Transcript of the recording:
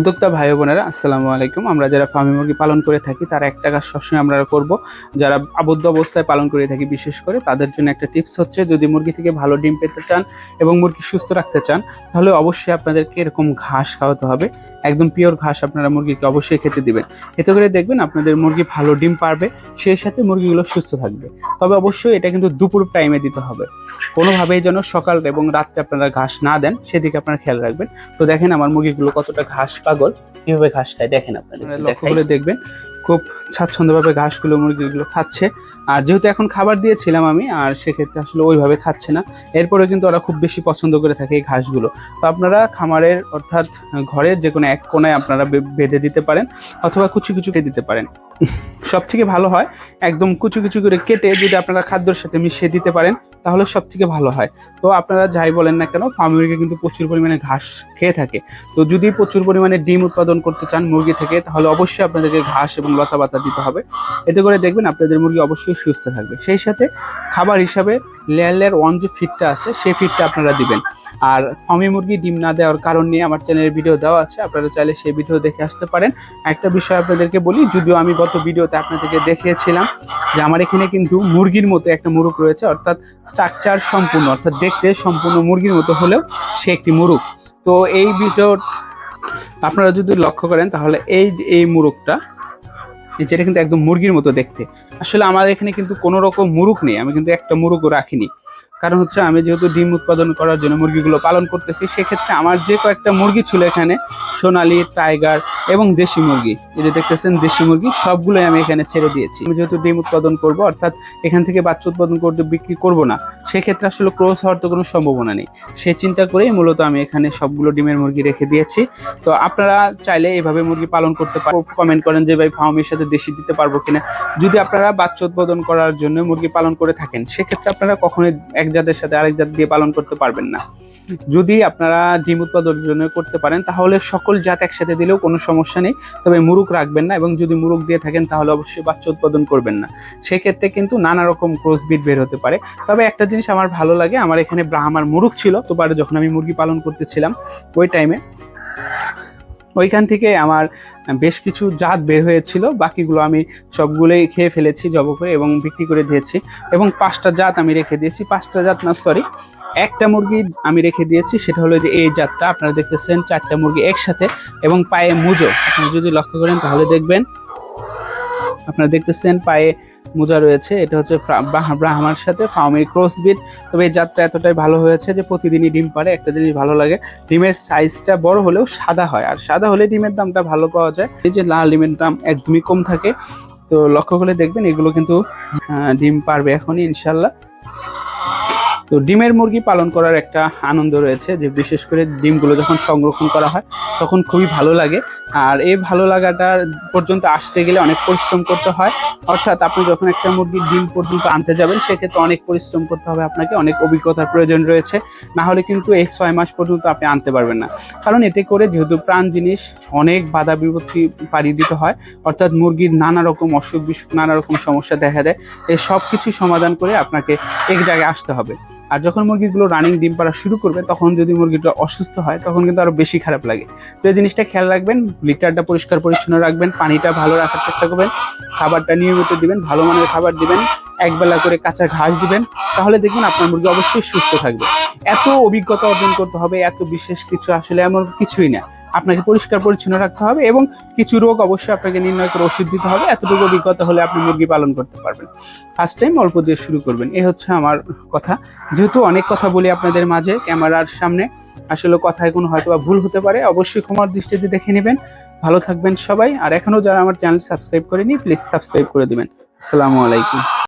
উদ্যোক্তা ভাই বোনেরা, আসসালামু আলাইকুম। আমরা যারা ফার্মি মুরগি পালন করে থাকি, তার এক টাকা সবসময় আমরা করব। যারা আবদ্ধ অবস্থায় পালন করে থাকি, বিশেষ করে তাদের জন্য একটা টিপস হচ্ছে, যদি মুরগি থেকে ভালো ডিম পেতে চান এবং মুরগি সুস্থ রাখতে চান, তাহলে অবশ্যই আপনাদেরকে এরকম ঘাস খাওয়াতে হবে। একদম পিওর ঘাস আপনারা মুরগিকে অবশ্যই খেতে দিবেন। এতে করে দেখবেন আপনাদের মুরগি ভালো ডিম পারবে সেই সাথে মুরগিগুলো সুস্থ থাকবে। তবে অবশ্যই এটা কিন্তু দুপুর টাইমে দিতে হবে। কোনোভাবেই যেন সকাল এবং রাত্রে আপনারা ঘাস না দেন সেদিকে আপনারা খেয়াল রাখবেন। তো দেখেন আমার মুরগিগুলো কতটা ঘাস পাগল। কীভাবে ঘাস খায় দেখেন আপনারা লক্ষ্য করে দেখবেন। খুব স্বাচ্ছন্দ্যভাবে ঘাসগুলো, মুরগিগুলো খাচ্ছে। আর যেহেতু এখন খাবার দিয়েছিলাম আমি, আর সেক্ষেত্রে আসলে ওইভাবে খাচ্ছে না। এরপরে কিন্তু ওরা খুব বেশি পছন্দ করে থাকে এই ঘাসগুলো। তো আপনারা খামারের, অর্থাৎ ঘরের যে কোনো এক কোনায় আপনারা বেঁধে দিতে পারেন, অথবা কুচি কুচুকে দিতে পারেন। সব থেকে ভালো হয়, একদম কুচু কুচু করে কেটে যদি আপনারা খাদ্যর সাথে মিশিয়ে দিতে পারেন তাহলে সব থেকে ভালো হয়। তো আপনারা যাই বলেন না কেন ফার্ম মুরগি কিন্তু প্রচুর পরিমাণে ঘাস খেয়ে থাকে। তো যদি প্রচুর পরিমাণে ডিম উৎপাদন করতে চান মুরগি থেকে, তাহলে অবশ্যই আপনাদেরকে ঘাস এবং লতা পাতা দিতে হবে। এতে করে দেখবেন আপনাদের মুরগি অবশ্যই সুস্থ থাকবে। সেই সাথে খাবার হিসাবে লেয়ার লেয়ার ওয়ান যে ফিটটা আছে, সেই ফিটটা আপনারা দিবেন। আর ফার্মি মুরগি ডিম না দেওয়ার কারণ নিয়ে আমার চ্যানেলের ভিডিও দেওয়া আছে। আপনারা চাইলে সেই ভিডিও দেখে আসতে পারেন। একটা বিষয় আপনাদেরকে বলি, যদিও আমি গত ভিডিওতে আপনাদেরকে দেখিয়েছিলাম যে আমার এখানে কিন্তু মুরগির মতো একটা মুরগ রয়েছে, অর্থাৎ স্ট্রাকচার সম্পূর্ণ, অর্থাৎ দেখতে সম্পূর্ণ মুরগির মতো হলেও সে একটি মুরগ তো এই ভিডিও আপনারা যদি লক্ষ্য করেন, তাহলে এই এই মুরগটা যেটা কিন্তু একদম মুরগির মতো দেখতে। আসলে আমার এখানে কিন্তু কোনো রকম মুরগ নেই, আমি কিন্তু একটা মুরগও রাখিনি। কারণ হচ্ছে আমি যেহেতু ডিম উৎপাদন করার জন্য মুরগিগুলো পালন করতেছি, সেক্ষেত্রে আমার যে কয়েকটা মুরগি ছিল এখানে, সোনালি, টাইগার এবং দেশি মুরগি, এই যে দেখতেছেন দেশি মুরগি, সবগুলোই আমি এখানে ছেড়ে দিয়েছি। আমি যেহেতু ডিম উৎপাদন করব, অর্থাৎ এখান থেকে বাচ্চা উৎপাদন করতে বিক্রি করব না, সেক্ষেত্রে আসলে ক্রস হওয়ার তো কোনো সম্ভাবনা নেই। সে চিন্তা করেই মূলত আমি এখানে সবগুলো ডিমের মুরগি রেখে দিয়েছি। তো আপনারা চাইলে এইভাবে মুরগি পালন করতে পারো কমেন্ট করেন যে, ভাই ফার্মের সাথে দেশি দিতে পারব কিনা? যদি আপনারা বাচ্চা উৎপাদন করার জন্য মুরগি পালন করে থাকেন, সেক্ষেত্রে আপনারা কখনোই এক জাতের সাথে আরেক জাত দিয়ে পালন করতে পারবেন না। যদি আপনারা ডিম উৎপাদনের জন্য করতে পারেন, তাহলে সকল জাত একসাথে দিলেও কোনো সমস্যা নেই। তবে মুরগ রাখবেন না এবং যদি মুরগ দিয়ে থাকেন, তাহলে অবশ্যই বাচ্চা উৎপাদন করবেন না। সেক্ষেত্রে কিন্তু নানা রকম ক্রসবিট বের হতে পারে। তবে একটা জিনিস আমার ভালো লাগে, আমার এখানে ব্রাহ্মার মুরগ ছিল। তো যখন আমি মুরগি পালন করতেছিলাম, ওই টাইমে ওইখান থেকে আমার বেশ কিছু জাত বের হয়েছিল, বাকিগুলো আমি সবগুলোই খেয়ে ফেলেছি, জব করে এবং বিক্রি করে দিয়েছি। এবং পাঁচটা জাত আমি রেখে দিয়েছি, পাঁচটা জাত না সরি একটা মুরগি আমি রেখে দিয়েছি, সেটা হলো যে এই জাতটা, আপনারা দেখতেছেন চারটা মুরগি একসাথে এবং পায়ে মুজো। আপনারা যদি লক্ষ্য করেন তাহলে দেখবেন, আপনারা দেখতেছেন পায়ে মোজা রয়েছে, এটা হচ্ছে ব্রাহ্মার সাথে ফার্মের ক্রসবিট। তবে এই জাতটা এতটাই ভালো হয়েছে যে প্রতিদিনই ডিম পারে একটা জিনিস ভালো লাগে, ডিমের সাইজটা বড় হলেও সাদা হয়, আর সাদা হলে ডিমের দামটা ভালো পাওয়া যায়। এই যে লাল ডিমের দাম একদমই কম থাকে, তো লক্ষ্য করে দেখবেন এগুলো কিন্তু ডিম পারবে এখনই ইনশাল্লাহ তো ডিমের মুরগি পালন করার একটা আনন্দ রয়েছে, যে বিশেষ করে ডিমগুলো যখন সংরক্ষণ করা হয়, তখন খুবই ভালো লাগে। আর এই ভালো লাগাটা পর্যন্ত আসতে গেলে অনেক পরিশ্রম করতে হয়। অর্থাৎ আপনি যখন একটা মুরগির ডিম পর্যন্ত আনতে যাবেন, সেক্ষেত্রে অনেক পরিশ্রম করতে হবে আপনাকে, অনেক অভিজ্ঞতার প্রয়োজন রয়েছে। না হলে কিন্তু এই ছয় মাস পর্যন্ত আপনি আনতে পারবেন না। কারণ এতে করে যেহেতু প্রাণ জিনিস অনেক বাধা বিপত্তি পাড়ি দিতে হয়, অর্থাৎ মুরগির নানা রকম অসুখ বিসুখ, নানা রকম সমস্যা দেখা দেয়। এই সব কিছু সমাধান করে আপনাকে এক জায়গায় আসতে হবে। আর যখন মুরগিগুলো রানিং ডিম পাড়া শুরু করবে, তখন যদি মুরগিটা অসুস্থ হয়, তখন কিন্তু আরও বেশি খারাপ লাগে। তো এই জিনিসটা খেয়াল রাখবেন, লিটারটা পরিষ্কার পরিচ্ছন্ন রাখবেন, পানিটা ভালো রাখার চেষ্টা করবেন, খাবারটা নিয়মিত দিবেন, ভালো মানের খাবার দিবেন, একবেলা করে কাঁচা ঘাস দিবেন, তাহলে দেখবেন আপনার মুরগি অবশ্যই সুস্থ থাকবে। এত অভিজ্ঞতা অর্জন করতে হবে, এত বিশেষ কিছু আসলে এমন কিছুই না। আপনাকে পরিষ্কার পরিচ্ছন্ন রাখতে হবে এবং কিছু রোগ অবশ্যই আপনাকে নির্ণয় করে ওষুধ দিতে হবে। এতটুকু অভিজ্ঞতা হলে আপনি মুরগি পালন করতে পারবেন। ফার্স্ট টাইম অল্প দিয়ে শুরু করবেন। এই হচ্ছে আমার কথা। যেহেতু অনেক কথা বলি আপনাদের মাঝে, ক্যামেরার সামনে, আসলে কথায় কোনো হয়তো ভুল হতে পারে। অবশ্যই ক্ষমার দৃষ্টিতে দেখে নেবেন। ভালো থাকবেন সবাই। আর এখনও যারা আমার চ্যানেল সাবস্ক্রাইব করেনি প্লিজ সাবস্ক্রাইব করে দেবেন। আসসালামু আলাইকুম।